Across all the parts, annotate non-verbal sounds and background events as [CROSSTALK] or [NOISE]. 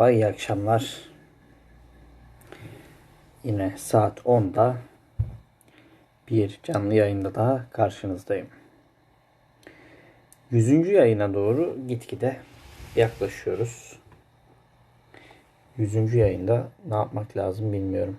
Bay iyi akşamlar. Yine saat 10'da bir canlı yayında daha karşınızdayım. 100. yayına doğru gitgide yaklaşıyoruz. 100. yayında ne yapmak lazım bilmiyorum.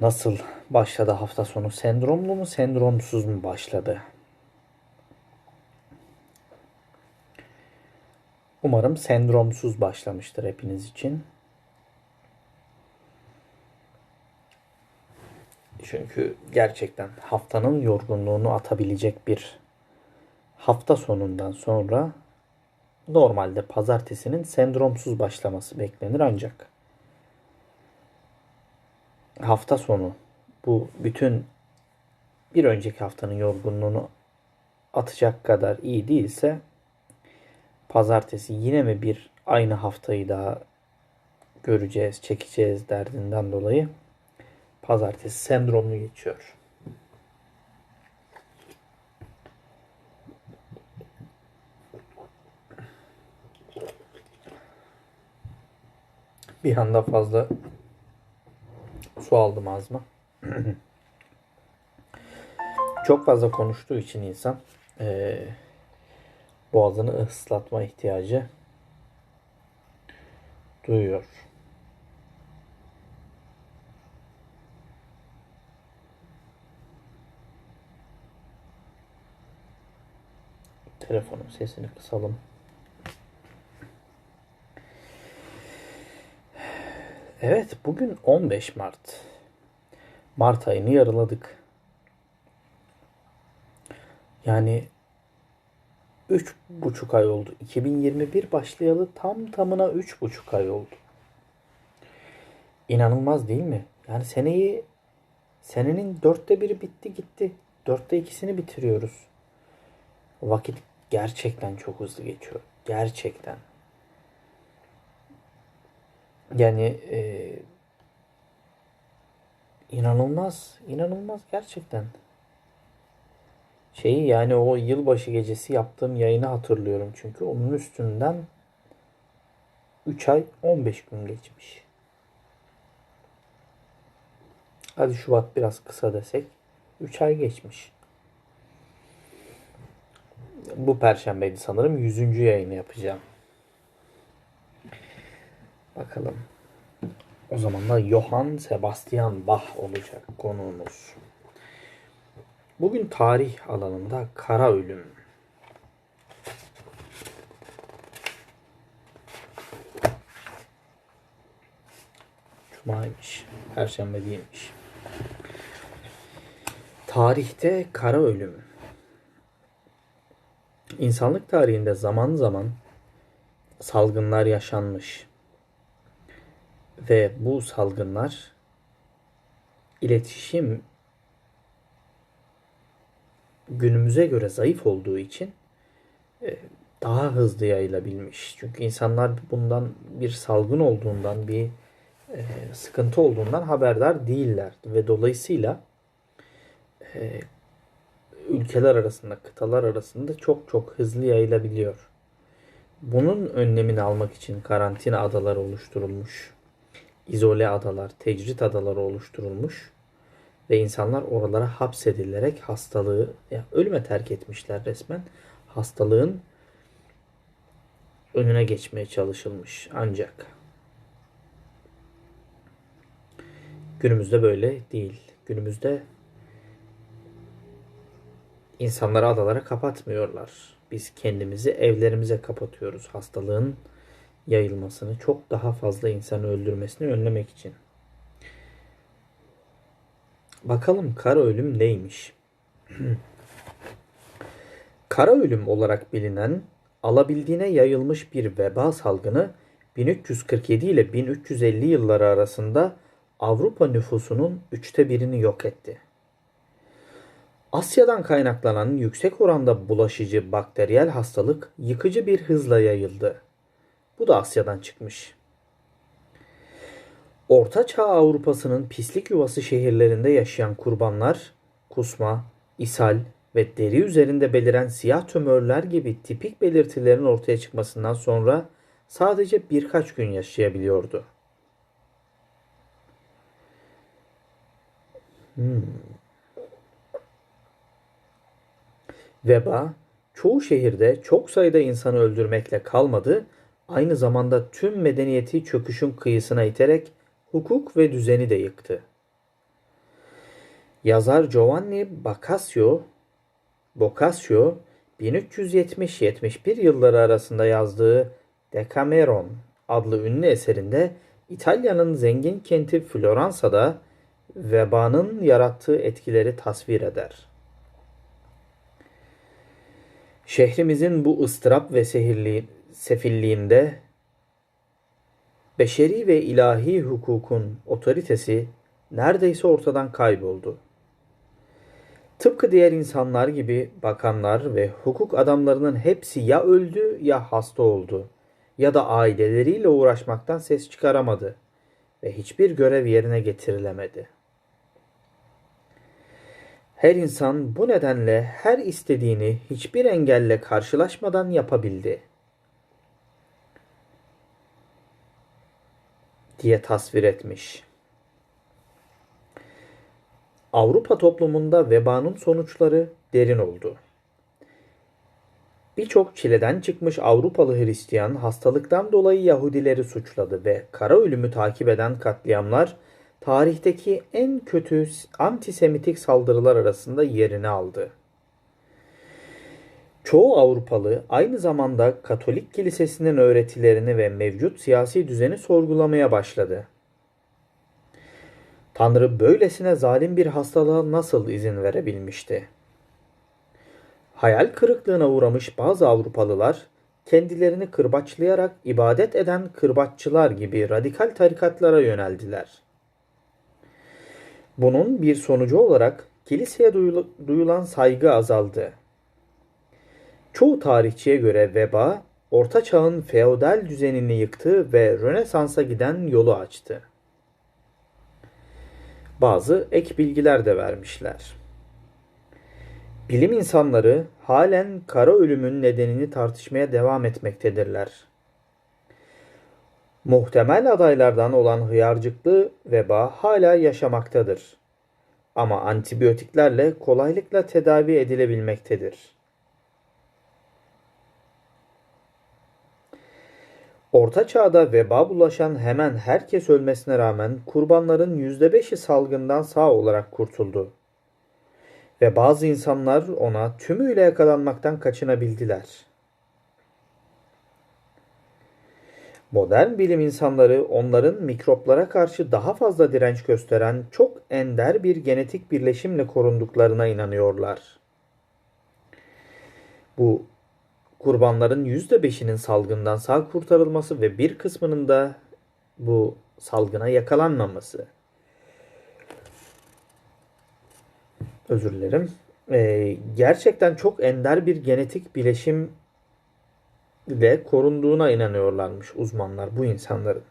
Nasıl başladı hafta sonu? Sendromlu mu, sendromsuz mu başladı? Umarım sendromsuz başlamıştır hepiniz için. Çünkü gerçekten haftanın yorgunluğunu atabilecek bir hafta sonundan sonra normalde pazartesinin sendromsuz başlaması beklenir ancak hafta sonu bu bütün bir önceki haftanın yorgunluğunu atacak kadar iyi değilse pazartesi yine mi bir aynı haftayı daha göreceğiz, çekeceğiz derdinden dolayı pazartesi sendromlu geçiyor. Bir anda fazla su aldım ağzıma. [CLEARS THROAT] Çok fazla konuştuğu için insan ee, boğazını ıslatma ihtiyacı duyuyor. Telefonun sesini kısalım. Evet, bugün 15 Mart. Mart ayını yarıladık. Yani üç buçuk ay oldu. 2021 başlayalı tam tamına üç buçuk ay oldu. İnanılmaz değil mi? Yani seneyi senenin dörtte biri bitti gitti. Dörtte ikisini bitiriyoruz. Vakit gerçekten çok hızlı geçiyor. Gerçekten. Yani e, inanılmaz, inanılmaz gerçekten. Şeyi yani o yılbaşı gecesi yaptığım yayını hatırlıyorum çünkü onun üstünden 3 ay 15 gün geçmiş. Hadi Şubat biraz kısa desek 3 ay geçmiş. Bu perşembeydi sanırım 100. yayını yapacağım. Bakalım. O zaman da Johann Sebastian Bach olacak konuğumuz. Bugün tarih alanında kara ölüm. Cuma'ymış. Perşembe değilmiş. Tarihte kara ölüm. İnsanlık tarihinde zaman zaman salgınlar yaşanmış. Ve bu salgınlar iletişim günümüze göre zayıf olduğu için e, daha hızlı yayılabilmiş. Çünkü insanlar bundan bir salgın olduğundan, bir e, sıkıntı olduğundan haberdar değiller ve dolayısıyla e, ülkeler arasında, kıtalar arasında çok çok hızlı yayılabiliyor. Bunun önlemini almak için karantina adaları oluşturulmuş. izole adalar, tecrit adaları oluşturulmuş ve insanlar oralara hapsedilerek hastalığı ya ölüme terk etmişler resmen. Hastalığın önüne geçmeye çalışılmış ancak günümüzde böyle değil. Günümüzde insanları adalara kapatmıyorlar. Biz kendimizi evlerimize kapatıyoruz hastalığın yayılmasını, çok daha fazla insanı öldürmesini önlemek için. Bakalım kara ölüm neymiş? [CLEARS THROAT] kara ölüm olarak bilinen alabildiğine yayılmış bir veba salgını 1347 ile 1350 yılları arasında Avrupa nüfusunun üçte birini yok etti. Asya'dan kaynaklanan yüksek oranda bulaşıcı bakteriyel hastalık yıkıcı bir hızla yayıldı. Bu da Asya'dan çıkmış. Orta Çağ Avrupa'sının pislik yuvası şehirlerinde yaşayan kurbanlar kusma, ishal ve deri üzerinde beliren siyah tümörler gibi tipik belirtilerin ortaya çıkmasından sonra sadece birkaç gün yaşayabiliyordu. Hmm. Veba çoğu şehirde çok sayıda insanı öldürmekle kalmadı, aynı zamanda tüm medeniyeti çöküşün kıyısına iterek hukuk ve düzeni de yıktı. Yazar Giovanni Boccaccio, Boccaccio 1370-71 yılları arasında yazdığı Decameron adlı ünlü eserinde İtalya'nın zengin kenti Floransa'da vebanın yarattığı etkileri tasvir eder. Şehrimizin bu ıstırap ve sehirli, sefilliğinde beşeri ve ilahi hukukun otoritesi neredeyse ortadan kayboldu. Tıpkı diğer insanlar gibi bakanlar ve hukuk adamlarının hepsi ya öldü ya hasta oldu ya da aileleriyle uğraşmaktan ses çıkaramadı ve hiçbir görev yerine getirilemedi. Her insan bu nedenle her istediğini hiçbir engelle karşılaşmadan yapabildi. Diye tasvir etmiş. Avrupa toplumunda vebanın sonuçları derin oldu. Birçok çileden çıkmış Avrupalı Hristiyan hastalıktan dolayı Yahudileri suçladı ve kara ölümü takip eden katliamlar tarihteki en kötü antisemitik saldırılar arasında yerini aldı. Çoğu Avrupalı aynı zamanda Katolik Kilisesi'nin öğretilerini ve mevcut siyasi düzeni sorgulamaya başladı. Tanrı böylesine zalim bir hastalığa nasıl izin verebilmişti? Hayal kırıklığına uğramış bazı Avrupalılar kendilerini kırbaçlayarak ibadet eden kırbaççılar gibi radikal tarikatlara yöneldiler. Bunun bir sonucu olarak kiliseye duyulan saygı azaldı. Çoğu tarihçiye göre veba, Orta Çağ'ın feodal düzenini yıktı ve Rönesans'a giden yolu açtı. Bazı ek bilgiler de vermişler. Bilim insanları halen kara ölümün nedenini tartışmaya devam etmektedirler. Muhtemel adaylardan olan hıyarcıklı veba hala yaşamaktadır. Ama antibiyotiklerle kolaylıkla tedavi edilebilmektedir. Orta çağda veba bulaşan hemen herkes ölmesine rağmen kurbanların %5'i salgından sağ olarak kurtuldu. Ve bazı insanlar ona tümüyle yakalanmaktan kaçınabildiler. Modern bilim insanları onların mikroplara karşı daha fazla direnç gösteren çok ender bir genetik birleşimle korunduklarına inanıyorlar. Bu kurbanların %5'inin salgından sağ kurtarılması ve bir kısmının da bu salgına yakalanmaması. Özür dilerim. Ee, gerçekten çok ender bir genetik bileşim de korunduğuna inanıyorlarmış uzmanlar bu insanların.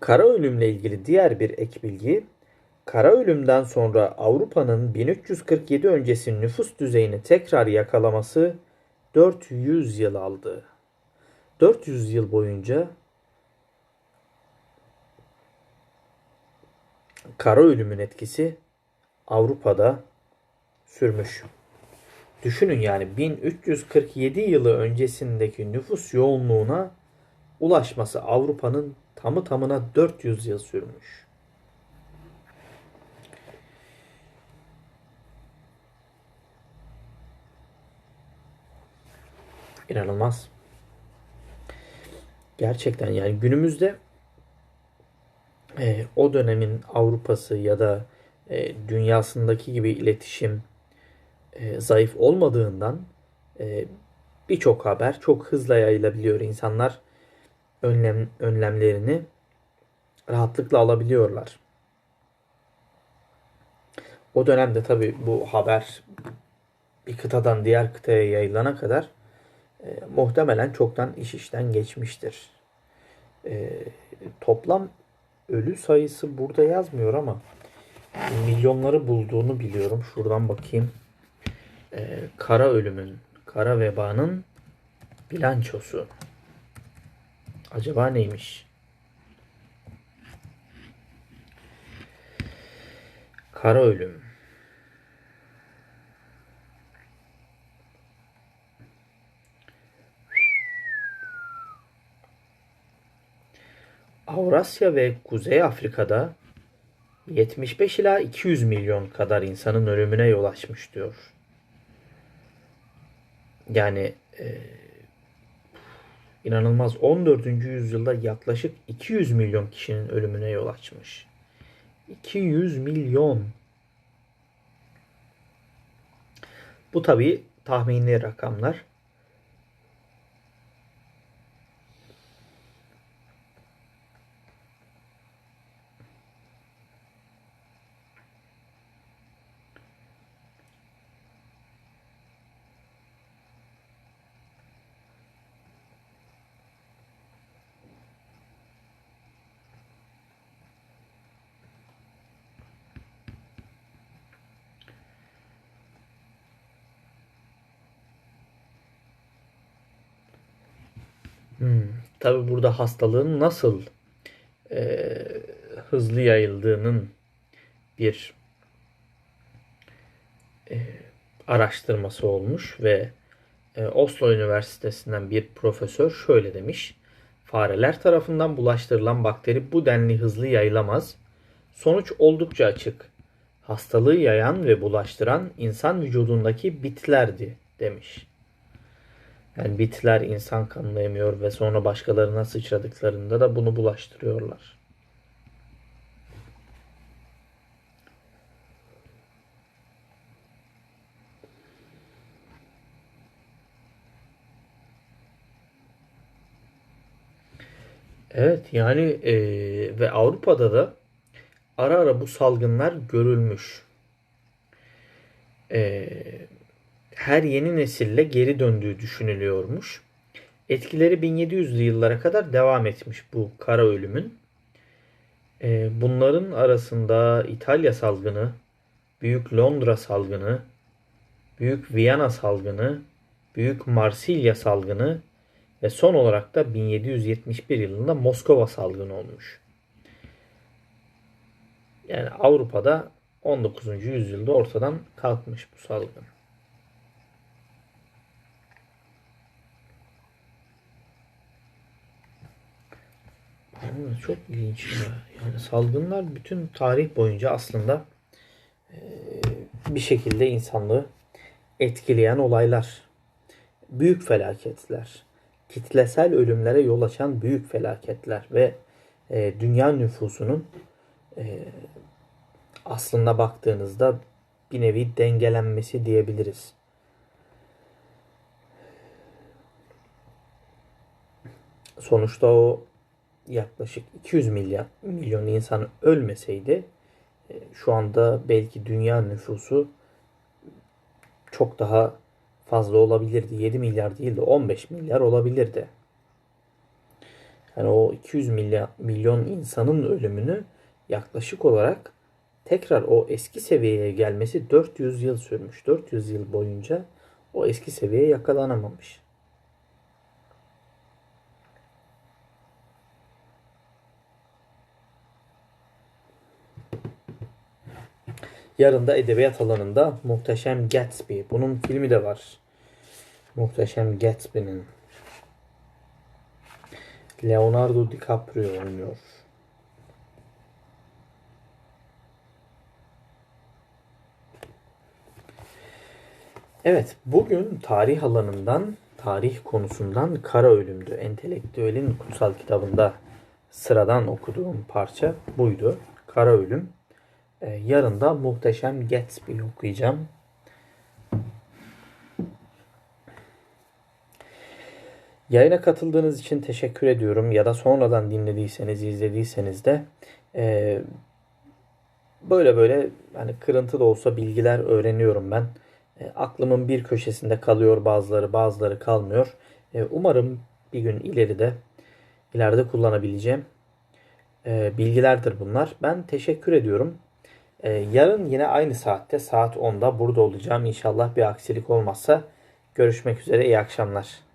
Kara ölümle ilgili diğer bir ek bilgi, kara ölümden sonra Avrupa'nın 1347 öncesi nüfus düzeyini tekrar yakalaması 400 yıl aldı. 400 yıl boyunca kara ölümün etkisi Avrupa'da sürmüş. Düşünün yani 1347 yılı öncesindeki nüfus yoğunluğuna ulaşması Avrupa'nın tamı tamına 400 yıl sürmüş. İnanılmaz. Gerçekten yani günümüzde e, o dönemin Avrupa'sı ya da e, dünyasındaki gibi iletişim e, zayıf olmadığından e, birçok haber çok hızla yayılabiliyor. İnsanlar önlem önlemlerini rahatlıkla alabiliyorlar. O dönemde tabi bu haber bir kıtadan diğer kıtaya yayılana kadar e, muhtemelen çoktan iş işten geçmiştir. E, toplam ölü sayısı burada yazmıyor ama milyonları bulduğunu biliyorum. Şuradan bakayım. Ee, kara ölümün, kara vebanın bilançosu. Acaba neymiş? Kara ölüm. Avrasya ve Kuzey Afrika'da 75 ila 200 milyon kadar insanın ölümüne yol açmış diyor. Yani e, inanılmaz 14. yüzyılda yaklaşık 200 milyon kişinin ölümüne yol açmış. 200 milyon. Bu tabi tahmini rakamlar. Hmm. Tabi burada hastalığın nasıl e, hızlı yayıldığının bir e, araştırması olmuş ve e, Oslo Üniversitesi'nden bir profesör şöyle demiş. Fareler tarafından bulaştırılan bakteri bu denli hızlı yayılamaz. Sonuç oldukça açık. Hastalığı yayan ve bulaştıran insan vücudundaki bitlerdi demiş. Yani bitler insan kanını emiyor ve sonra başkalarına sıçradıklarında da bunu bulaştırıyorlar. Evet yani e, ve Avrupa'da da ara ara bu salgınlar görülmüş. E, her yeni nesille geri döndüğü düşünülüyormuş. Etkileri 1700'lü yıllara kadar devam etmiş bu kara ölümün. E, bunların arasında İtalya salgını, Büyük Londra salgını, Büyük Viyana salgını, Büyük Marsilya salgını ve son olarak da 1771 yılında Moskova salgını olmuş. Yani Avrupa'da 19. yüzyılda ortadan kalkmış bu salgın. Çok ilginç ya. Yani salgınlar bütün tarih boyunca aslında bir şekilde insanlığı etkileyen olaylar. Büyük felaketler. Kitlesel ölümlere yol açan büyük felaketler ve dünya nüfusunun aslında baktığınızda bir nevi dengelenmesi diyebiliriz. Sonuçta o yaklaşık 200 milyar milyon insan ölmeseydi e, şu anda belki dünya nüfusu çok daha fazla olabilirdi. 7 milyar değil de 15 milyar olabilirdi. Yani o 200 milyar, milyon insanın ölümünü yaklaşık olarak tekrar o eski seviyeye gelmesi 400 yıl sürmüş. 400 yıl boyunca o eski seviyeye yakalanamamış. Yarın da edebiyat alanında Muhteşem Gatsby. Bunun filmi de var. Muhteşem Gatsby'nin. Leonardo DiCaprio oynuyor. Evet, bugün tarih alanından, tarih konusundan Kara Ölüm'dü. Entelektüelin kutsal kitabında sıradan okuduğum parça buydu. Kara Ölüm. Ee, yarın da Muhteşem Gatsby okuyacağım. Yayına katıldığınız için teşekkür ediyorum ya da sonradan dinlediyseniz, izlediyseniz de e, böyle böyle hani kırıntı da olsa bilgiler öğreniyorum ben. E, aklımın bir köşesinde kalıyor bazıları, bazıları kalmıyor. E, umarım bir gün ileride ileride kullanabileceğim e, bilgilerdir bunlar. Ben teşekkür ediyorum. Ee, yarın yine aynı saatte saat 10'da burada olacağım. İnşallah bir aksilik olmazsa görüşmek üzere. İyi akşamlar.